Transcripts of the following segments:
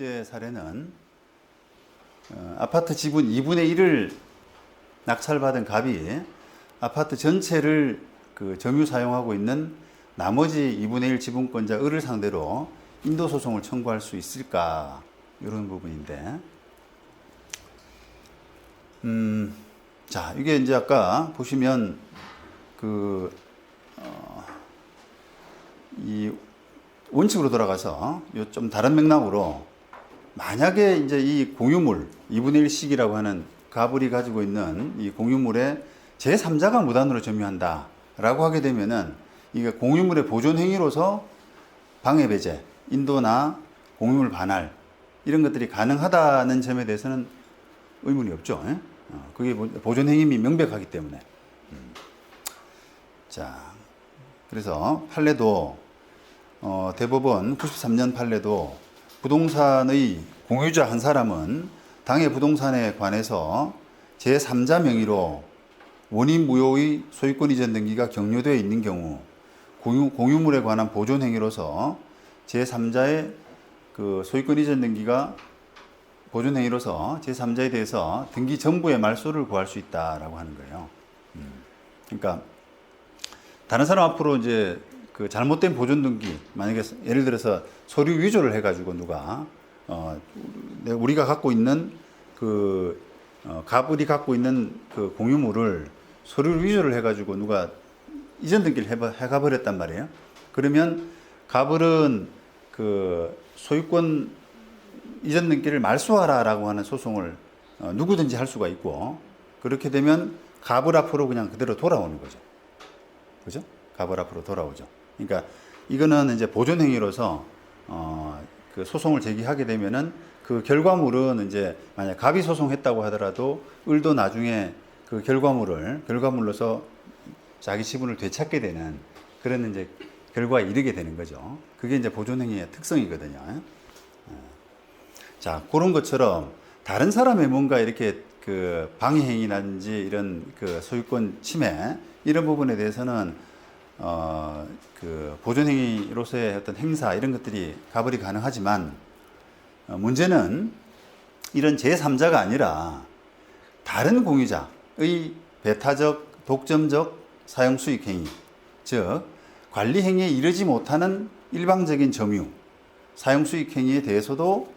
번째 사례는 어, 아파트 지분 2분의 1을 낙찰받은 갑이 아파트 전체를 그 점유 사용하고 있는 나머지 2분의 1 지분권자 을을 상대로 인도 소송을 청구할 수 있을까? 이런 부분인데. 음, 자 이게 이제 아까 보시면 그 어, 이 원칙으로 돌아가서 요좀 다른 맥락으로 만약에 이제 이 공유물 2분의 1씩이라고 하는 가불이 가지고 있는 이 공유물에 제3자가 무단으로 점유한다라고 하게 되면은 이게 공유물의 보존 행위로서 방해 배제, 인도나 공유물 반할 이런 것들이 가능하다는 점에 대해서는 의문이 없죠. 예? 어, 그게 보- 보존 행위이 명백하기 때문에. 음. 자, 그래서 판례도 어, 대법원 93년 판례도 부동산의 공유자 한 사람은 당해 부동산에 관해서 제3자 명의로 원인 무효의 소유권 이전 등기가 격려되어 있는 경우 공유, 공유 물에 관한 보존 행위로서 제3자의 그 소유권 이전 등기가 보존 행위로서 제3자에 대해서 등기 전부의 말소를 구할 수 있다라고 하는 거예요. 음. 그러니까 다른 사람 앞으로 이제 그 잘못된 보존 등기 만약에 예를 들어서 서류 위조를 해가지고 누가 어 내- 우리가 갖고 있는 그 어, 갑을이 갖고 있는 그 공유물을 서류 위조를 해가지고 누가 이전 등기를 해가 버렸단 말이에요. 그러면 갑을은 그 소유권 이전 등기를 말소하라라고 하는 소송을 어, 누구든지 할 수가 있고 그렇게 되면 갑을 앞으로 그냥 그대로 돌아오는 거죠. 그죠? 갑을 앞으로 돌아오죠. 그러니까 이거는 이제 보존 행위로서 어, 그 소송을 제기하게 되면은 그 결과물은 이제 만약 갑이 소송했다고 하더라도 을도 나중에 그 결과물을 결과물로서 자기 지분을 되찾게 되는 그런 이제 결과에 이르게 되는 거죠. 그게 이제 보존 행위의 특성이거든요. 어. 자, 그런 것처럼 다른 사람의 뭔가 이렇게 그 방해 행위라든지 이런 그 소유권 침해 이런 부분에 대해서는 어, 그 보존 행위로서의 어떤 행사 이런 것들이 가벌이 가능하지만 어, 문제는 이런 제3자가 아니라 다른 공유자의 배타적, 독점적 사용 수익 행위, 즉 관리 행위에 이르지 못하는 일방적인 점유, 사용 수익 행위에 대해서도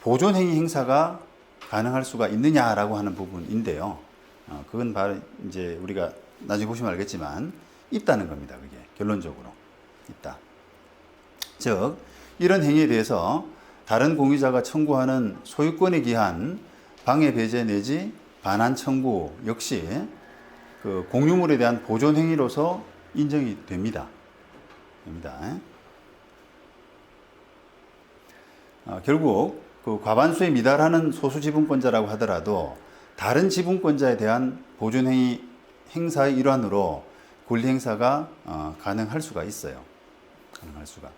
보존 행위 행사가 가능할 수가 있느냐라고 하는 부분인데요. 어, 그건 바로 이제 우리가 나중에 보시면 알겠지만 있다는 겁니다. 그게 결론적으로 있다. 즉 이런 행위에 대해서 다른 공유자가 청구하는 소유권에 기한 방해 배제 내지 반환 청구 역시 그 공유물에 대한 보존 행위로서 인정이 됩니다. 됩니다. 어, 결국 그 과반수에 미달하는 소수 지분권자라고 하더라도 다른 지분권자에 대한 보존 행위 행사의 일환으로 권리 행사가 어, 가능할 수가 있어요. 가능할 수가.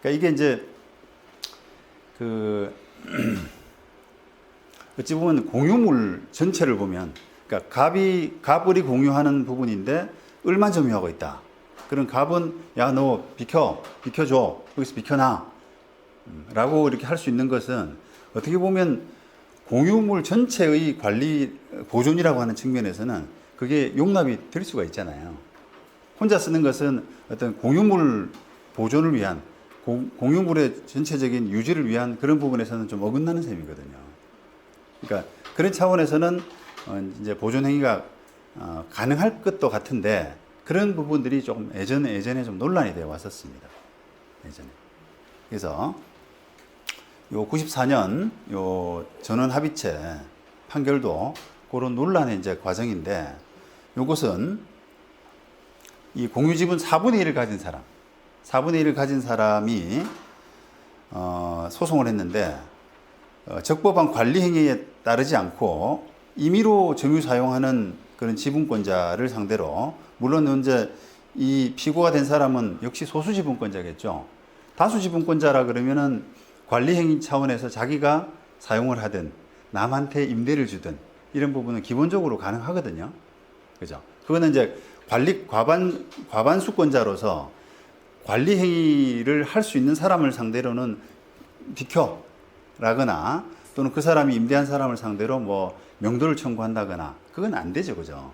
그러니까 이게 이제 그 어찌 보면 공유물 전체를 보면 그러니까 갑이 갑을이 공유하는 부분인데 을만 점유하고 있다. 그럼 갑은 야 너 비켜 비켜줘 여기서 비켜놔 음, 라고 이렇게 할 수 있는 것은 어떻게 보면 공유물 전체의 관리 보존이라고 하는 측면에서는 그게 용납이 될 수가 있잖아요. 혼자 쓰는 것은 어떤 공유물 보존을 위한 공, 공유물의 전체적인 유지를 위한 그런 부분에서는 좀 어긋나는 셈이거든요. 그러니까 그런 차원에서는 어, 이제 보존 행위가 어, 가능할 것도 같은데 그런 부분들이 조금 예전에 예전에 좀 논란이 되어 왔었습니다. 예전에. 그래서 요 94년 요 전원 합의체 판결도 그런 논란의 이제 과정인데 요것은 이 공유 지분 4분의 1을 가진 사람, 4분의 1을 가진 사람이 어, 소송을 했는데 어, 적법한 관리 행위에 따르지 않고 임의로 점유 사용하는 그런 지분권자를 상대로 물론 이제 이 피고가 된 사람은 역시 소수 지분권자겠죠. 다수 지분권자라 그러면은 관리 행위 차원에서 자기가 사용을 하든 남한테 임대를 주든 이런 부분은 기본적으로 가능하거든요. 그죠? 그거는 이제 관리 과반 과반수권자로서 관리 행위를 할 수 있는 사람을 상대로는 비켜 라거나 또는 그 사람이 임대한 사람을 상대로 뭐 명도를 청구한다거나 그건 안 되죠. 그죠?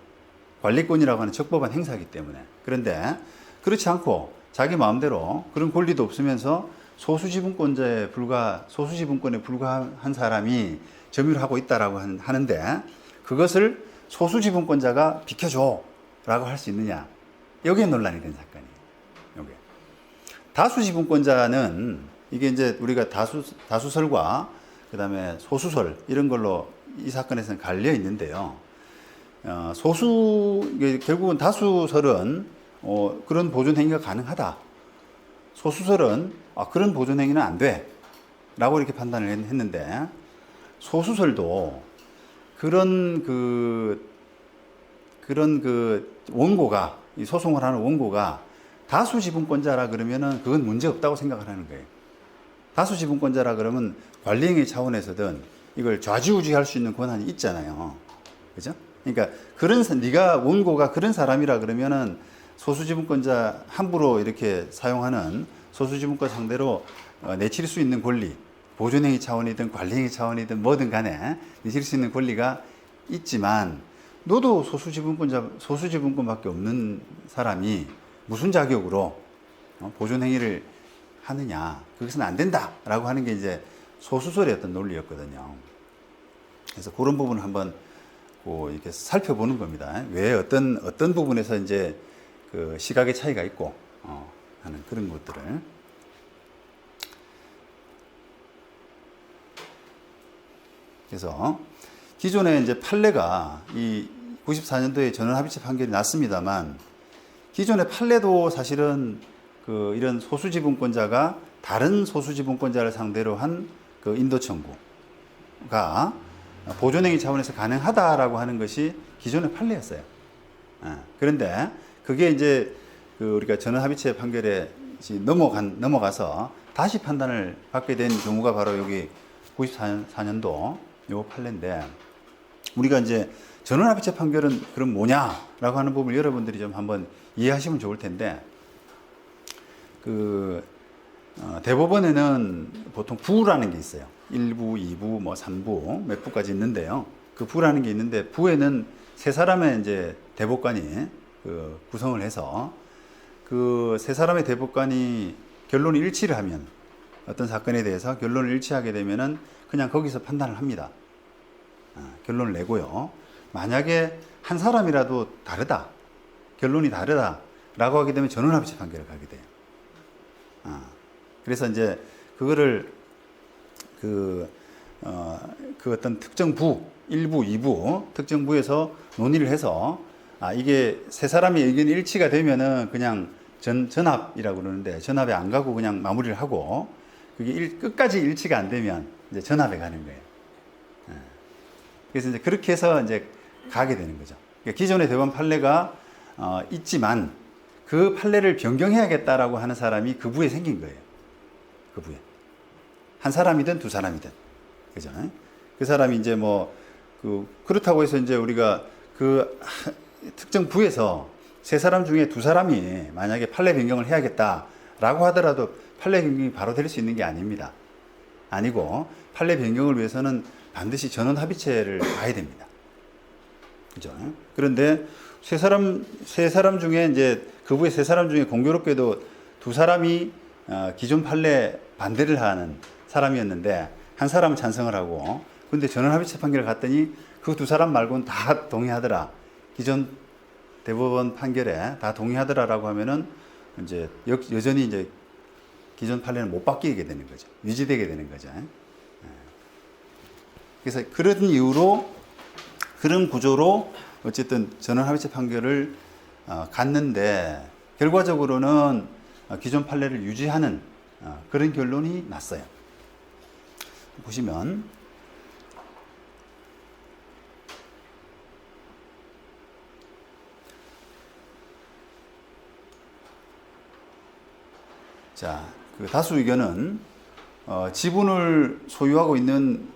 관리권이라고 하는 적법한 행사이기 때문에. 그런데 그렇지 않고 자기 마음대로 그런 권리도 없으면서 소수지분권자에 불과 소수지분권에 불과한 사람이 점유를 하고 있다라고 한- 하는데 그것을 소수 지분권자가 비켜줘 라고 할 수 있느냐? 여기에 논란이 된 사건이에요. 여기 다수 지분권자는 이게 이제 우리가 다수 다수설과 그 다음에 소수설 이런 걸로 이 사건에서는 갈려 있는데요. 어, 소수 결국은 다수설은 어, 그런 보존 행위가 가능하다. 소수설은 아, 그런 보존 행위는 안 돼 라고 이렇게 판단을 했- 했는데 소수설도 그런 그 그런 그 원고가 이 소송을 하는 원고가 다수 지분권자라 그러면은 그건 문제 없다고 생각을 하는 거예요. 다수 지분권자라 그러면 관리행위 차원에서든 이걸 좌지우지할 수 있는 권한이 있잖아요. 그죠? 그러니까 그런 사- 네가 원고가 그런 사람이라 그러면은 소수 지분권자 함부로 이렇게 사용하는 소수 지분권 상대로 어, 내칠 수 있는 권리, 보존행위 차원이든 관리행위 차원이든 뭐든 간에 내칠 수 있는 권리가 있지만 너도 소수 지분권자 소수 지분권밖에 없는 사람이 무슨 자격으로 어, 보존 행위를 하느냐 그것은 안 된다라고 하는 게 이제 소수설의 어떤 논리였거든요. 그래서 그런 부분을 한번 그 이렇게 살펴보는 겁니다. 왜 어떤 어떤 부분에서 이제 그 시각의 차이가 있고 어, 하는 그런 것들을 그래서 기존에 이제 판례가 이 94년도에 전원합의체 판결이 났습니다만 기존의 판례도 사실은 그 이런 소수지분권자가 다른 소수지분권자를 상대로 한 그 인도 청구가 보존행위 차원에서 가능하다라고 하는 것이 기존의 판례였어요. 아, 그런데 그게 이제 그 우리가 전원합의체 판결에 넘어간 넘어가서 다시 판단을 받게 된 경우가 바로 여기 94년도 요 판례인데 우리가 이제 전원합의체 판결은 그럼 뭐냐라고 하는 부분을 여러분들이 좀 한번 이해하시면 좋을 텐데 그 어, 대법원에는 보통 부라는 게 있어요. 1부, 2부, 뭐 3부 몇 부까지 있는데요. 그 부라는 게 있는데 부에는 세 사람의 이제 대법관이 그 구성을 해서 그 세 사람의 대법관이 결론이 일치를 하면 어떤 사건에 대해서 결론을 일치하게 되면은 그냥 거기서 판단을 합니다. 아, 결론을 내고요. 만약에 한 사람이라도 다르다, 결론이 다르다라고 하게 되면 전원합의체 판결을 가게 돼요. 아, 그래서 이제 그거를 그, 어, 그 어떤 특정 부, 1부, 2부, 특정 부에서 논의를 해서 아, 이게 세 사람의 의견이 일치가 되면은 그냥 전, 전합이라고 그러는데 전합에 안 가고 그냥 마무리를 하고 그게 일, 끝까지 일치가 안 되면 이제 전합에 가는 거예요. 예. 그래서 이제 그렇게 해서 이제 가게 되는 거죠. 그러니까 기존의 대법원 판례가 어, 있지만 그 판례를 변경해야겠다라고 하는 사람이 그 부에 생긴 거예요. 그 부에. 한 사람이든 두 사람이든. 그죠? 그 사람이 이제 뭐, 그, 그렇다고 해서 이제 우리가 그 하- 특정 부에서 세 사람 중에 두 사람이 만약에 판례 변경을 해야겠다라고 하더라도 판례 변경이 바로 될 수 있는 게 아닙니다. 아니고 판례 변경을 위해서는 반드시 전원 합의체를 봐야 됩니다. 그죠? 그런데 세 사람 세 사람 중에 이제 그부의 세 사람 중에 공교롭게도 두 사람이 어, 기존 판례 반대를 하는 사람이었는데 한 사람은 찬성을 하고 근데 전원 합의체 판결을 갔더니 그 두 사람 말고는 다 동의하더라. 기존 대법원 판결에 다 동의하더라라고 하면은 이제 여, 여전히 이제 기존 판례는 못 바뀌게 되는 거죠. 유지되게 되는 거죠. 예. 그래서 그런 이유로 그런 구조로 어쨌든 전원 합의체 판결을 어, 갔는데 결과적으로는 어, 기존 판례를 유지하는 어, 그런 결론이 났어요. 보시면 자, 그 다수 의견은 어, 지분을 소유하고 있는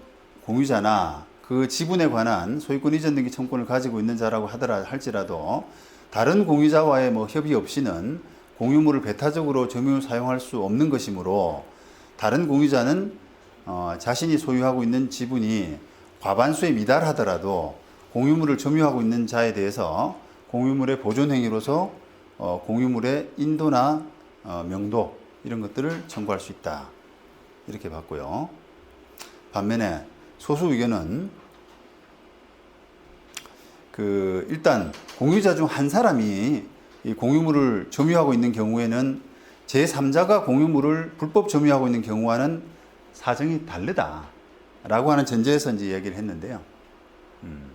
공유자나 그 지분에 관한 소유권 이전 등기 청구권을 가지고 있는 자라고 하더라 할지라도 다른 공유자와의 뭐 협의 없이는 공유물을 배타적으로 점유 사용할 수 없는 것이므로 다른 공유자는 어, 자신이 소유하고 있는 지분이 과반수에 미달하더라도 공유물을 점유하고 있는 자에 대해서 공유물의 보존 행위로서 어, 공유물의 인도나 어, 명도 이런 것들을 청구할 수 있다. 이렇게 봤고요. 반면에 소수 의견은 그 일단 공유자 중 한 사람이 이 공유물을 점유하고 있는 경우에는 제3자가 공유물을 불법 점유하고 있는 경우와는 사정이 다르다 라고 하는 전제에서 이제 얘기를 했는데요. 음.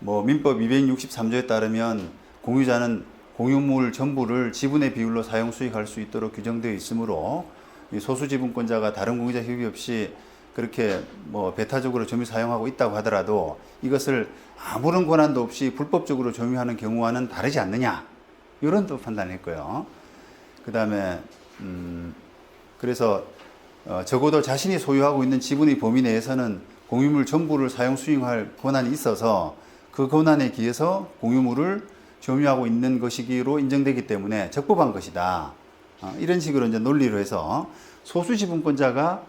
뭐 민법 263조에 따르면 공유자는 공유물 전부를 지분의 비율로 사용 수익할 수 있도록 규정되어 있으므로 이 소수 지분권자가 다른 공유자 협의 없이 그렇게 뭐 배타적으로 점유 사용하고 있다고 하더라도 이것을 아무런 권한도 없이 불법적으로 점유하는 경우와는 다르지 않느냐 이런 또 판단했고요. 그 다음에 음 그래서 어 적어도 자신이 소유하고 있는 지분의 범위 내에서는 공유물 전부를 사용 수행할 권한이 있어서 그 권한에 기해서 공유물을 점유하고 있는 것이기로 인정되기 때문에 적법한 것이다. 어, 이런 식으로 이제 논리로 해서 소수 지분권자가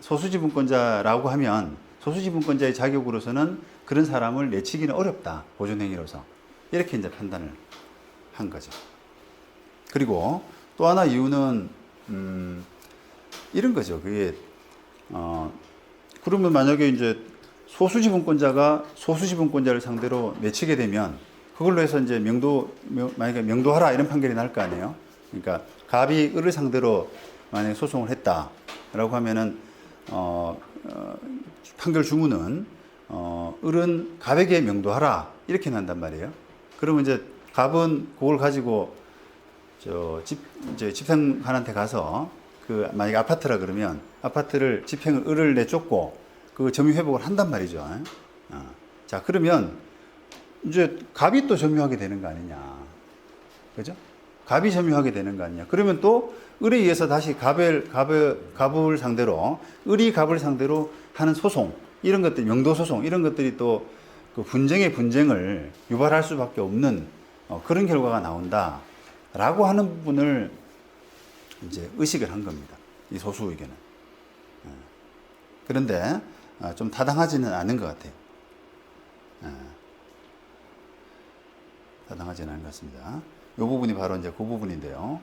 소수 지분권자라고 하면 소수 지분권자의 자격으로서는 그런 사람을 내치기는 어렵다. 보존 행위로서. 이렇게 이제 판단을 한 거죠. 그리고 또 하나 이유는 음, 이런 거죠. 그게 어 그러면 만약에 이제 소수 지분권자가 소수 지분권자를 상대로 내치게 되면 그걸로 해서 이제 명도 명- 만약에 명도하라 이런 판결이 날 거 아니에요. 그러니까 갑이 을을 상대로 만약에 소송을 했다라고 하면은 어, 어, 판결 주문은 어, 을은 갑에게 명도하라 이렇게 난단 말이에요. 그러면 이제 갑은 그걸 가지고 저집 이제 집행관한테 가서 그 만약에 아파트라 그러면 아파트를 집행을 을을 내쫓고 그 점유 회복을 한단 말이죠. 어. 자 그러면 이제 갑이 또 점유하게 되는 거 아니냐, 그죠? 갑이 점유하게 되는 거 아니냐. 그러면 또 을에 의해서 다시 갑을 갑을 갑을 상대로 을이 갑을 상대로 하는 소송 이런 것들 명도 소송 이런 것들이 또 그 분쟁의 분쟁을 유발할 수밖에 없는 어, 그런 결과가 나온다 라고 하는 부분을 이제 의식을 한 겁니다. 이 소수 의견은. 예. 그런데 아, 좀 타당하지는 않은 것 같아요. 예. 타당하지는 않은 것 같습니다. 이 부분이 바로 이제 그 부분인데요.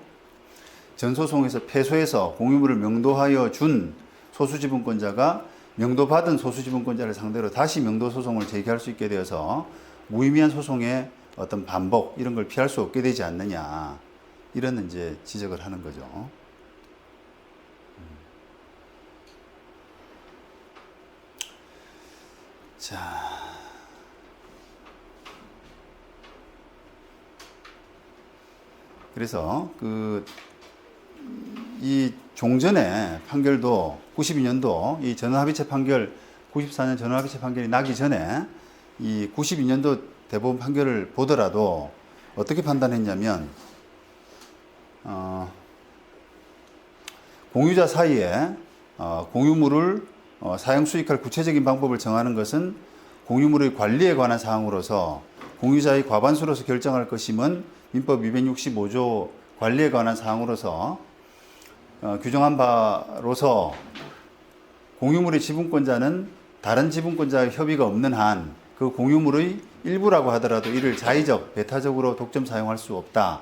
전소송에서 패소해서 공유물을 명도하여 준 소수지분권자가 명도받은 소수지분권자를 상대로 다시 명도소송을 제기할 수 있게 되어서 무의미한 소송의 어떤 반복 이런 걸 피할 수 없게 되지 않느냐 이런 이제 지적을 하는 거죠. 음. 자. 그래서 그 이 종전의 판결도 92년도 이 전원합의체 판결 94년 전원합의체 판결이 나기 전에 이 92년도 대법원 판결을 보더라도 어떻게 판단했냐면 어, 공유자 사이에 어, 공유물을 어, 사용 수익할 구체적인 방법을 정하는 것은 공유물의 관리에 관한 사항으로서 공유자의 과반수로서 결정할 것임은 민법 265조 관리에 관한 사항으로서 어, 규정한 바로서 공유물의 지분권자는 다른 지분권자의 협의가 없는 한 그 공유물의 일부라고 하더라도 이를 자의적, 배타적으로 독점 사용할 수 없다.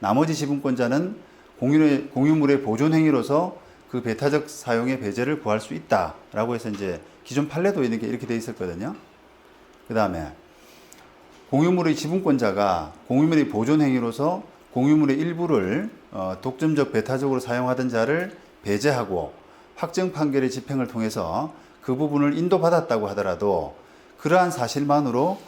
나머지 지분권자는 공유의, 공유물의 보존 행위로서 그 배타적 사용의 배제를 구할 수 있다라고 해서 이제 기존 판례도 이렇게 이렇게 돼 있었거든요. 그 다음에 공유물의 지분권자가 공유물의 보존 행위로서 공유물의 일부를 어, 독점적 배타적으로 사용하던 자를 배제하고 확정 판결의 집행을 통해서 그 부분을 인도받았다고 하더라도 그러한 사실만으로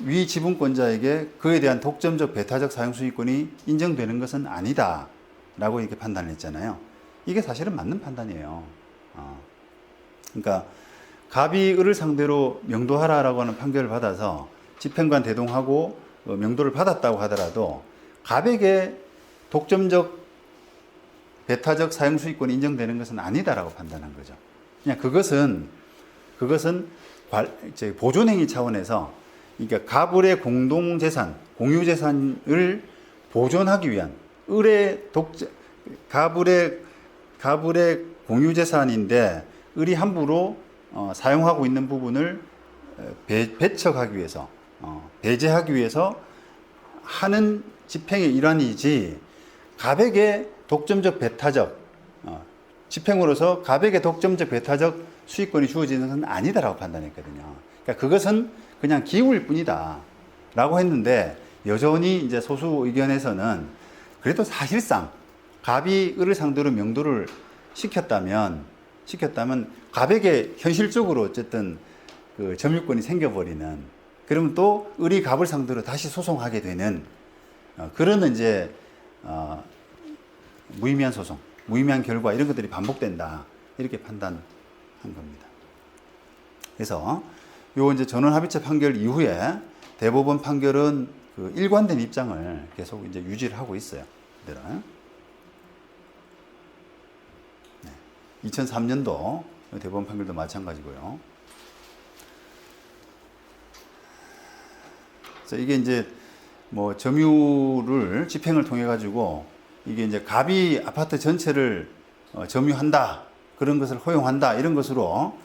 위 지분권자에게 그에 대한 독점적 배타적 사용 수익권이 인정되는 것은 아니다 라고 이렇게 판단을 했잖아요. 이게 사실은 맞는 판단이에요. 어. 그러니까 갑이 을을 상대로 명도하라라고 하는 판결을 받아서 집행관 대동하고 어, 명도를 받았다고 하더라도 갑에게 독점적 배타적 사용 수익권이 인정되는 것은 아니다라고 판단한 거죠. 그냥 그것은 그것은 보존행위 차원에서 그러니까 갑을의 공동 재산, 공유 재산을 보존하기 위한 을의 독 갑을의 갑을의 공유 재산인데 을이 함부로 어, 사용하고 있는 부분을 어, 배, 배척하기 위해서 어, 배제하기 위해서 하는 집행의 일환이지 가백의 독점적 배타적 어, 집행으로서 가백의 독점적 배타적 수익권이 주어지는 것은 아니다라고 판단했거든요. 그러니까 그것은 그냥 기울일 뿐이다라고 했는데 여전히 이제 소수 의견에서는 그래도 사실상 갑이 을을 상대로 명도를 시켰다면 시켰다면 갑에게 현실적으로 어쨌든 그 점유권이 생겨버리는 그러면 또 을이 갑을 상대로 다시 소송하게 되는 어, 그런 이제 어, 무의미한 소송, 무의미한 결과 이런 것들이 반복된다 이렇게 판단한 겁니다. 그래서 요 이제 전원 합의체 판결 이후에 대법원 판결은 그 일관된 입장을 계속 이제 유지를 하고 있어요. 이들은. 네. 2003년도 대법원 판결도 마찬가지고요. 그래서 이게 이제 뭐 점유를 집행을 통해 가지고 이게 이제 갑이 아파트 전체를 어, 점유한다 그런 것을 허용한다 이런 것으로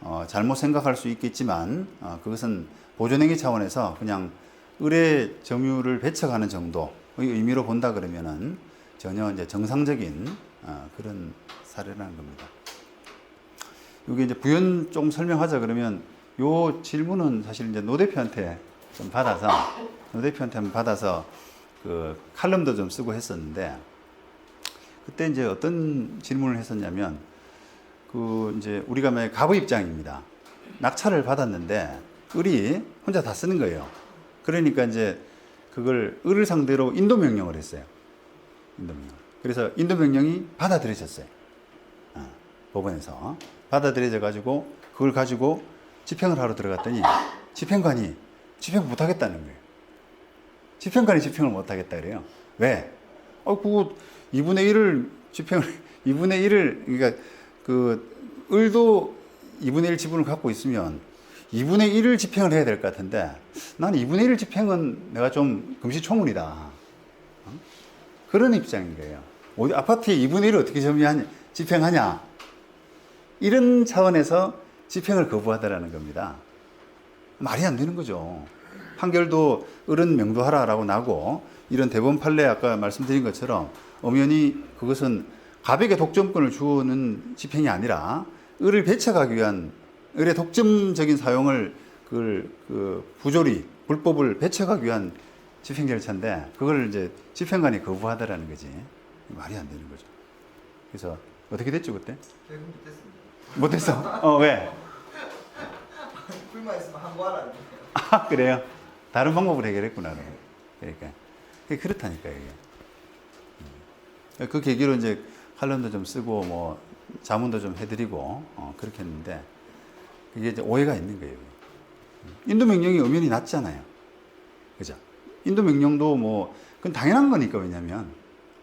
어, 잘못 생각할 수 있겠지만 어, 그것은 보존행위 차원에서 그냥 을의 점유를 배척하는 정도의 의미로 본다 그러면은 전혀 이제 정상적인 어, 그런 사례라는 겁니다. 이게 이제 부연 좀 설명하자 그러면 요 질문은 사실 이제 노 대표한테 좀 받아서 노 대표한테 한번 받아서 그 칼럼도 좀 쓰고 했었는데 그때 이제 어떤 질문을 했었냐면 그 이제 우리가 만약 갑의 입장입니다. 낙찰을 받았는데 을이 혼자 다 쓰는 거예요. 그러니까 이제 그걸 을을 상대로 인도 명령을 했어요. 인도 명령. 그래서 인도 명령이 받아들여졌어요. 어, 법원에서 받아들여져 가지고 그걸 가지고 집행을 하러 들어갔더니 집행관이 집행 못 하겠다는 거예요. 집행관이 집행을 못 하겠다 그래요. 왜? 어, 그거 2분의 1을 집행을 2분의 1을 그러니까 그 을도 2분의 1 지분을 갖고 있으면 2분의 1을 집행을 해야 될 것 같은데 나는 2분의 1 집행은 내가 좀 금시초문이다. 어? 그런 입장인 거예요. 어디 아파트에 2분의 1을 어떻게 점유하냐, 집행하냐. 이런 차원에서 집행을 거부하다라는 겁니다. 말이 안 되는 거죠. 판결도 을은 명도하라라고 나고 이런 대법원 판례 아까 말씀드린 것처럼 엄연히 그것은 갑에게 독점권을 주는 집행이 아니라 을을 배척하기 위한 을의 독점적인 사용을 그걸 그 부조리 불법을 배척하기 위한 집행 절차인데 그걸 이제 집행관이 거부하다라는 거지 말이 안 되는 거죠. 그래서 어떻게 됐죠 그때? 못했습니다. 못했어. 어 왜? 불만 있으면 항고하라. 아 그래요? 다른 방법으로 해결했구나. 그러니까 그게 그렇다니까 이게. 음. 그 계기로 이제 칼럼도 좀 쓰고 뭐 자문도 좀 해드리고 어, 그렇게 했는데 그게 이제 오해가 있는 거예요. 인도 명령이 엄연히 낮잖아요. 그죠? 인도 명령도 뭐 그건 당연한 거니까 왜냐면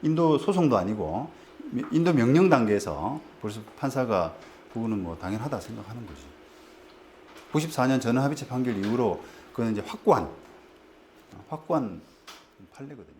인도 소송도 아니고 인도 명령 단계에서 벌써 판사가 그거는 뭐 당연하다 생각하는 거지. 94년 전원 합의체 판결 이후로 그건 이제 확고한 확고한 판례거든요.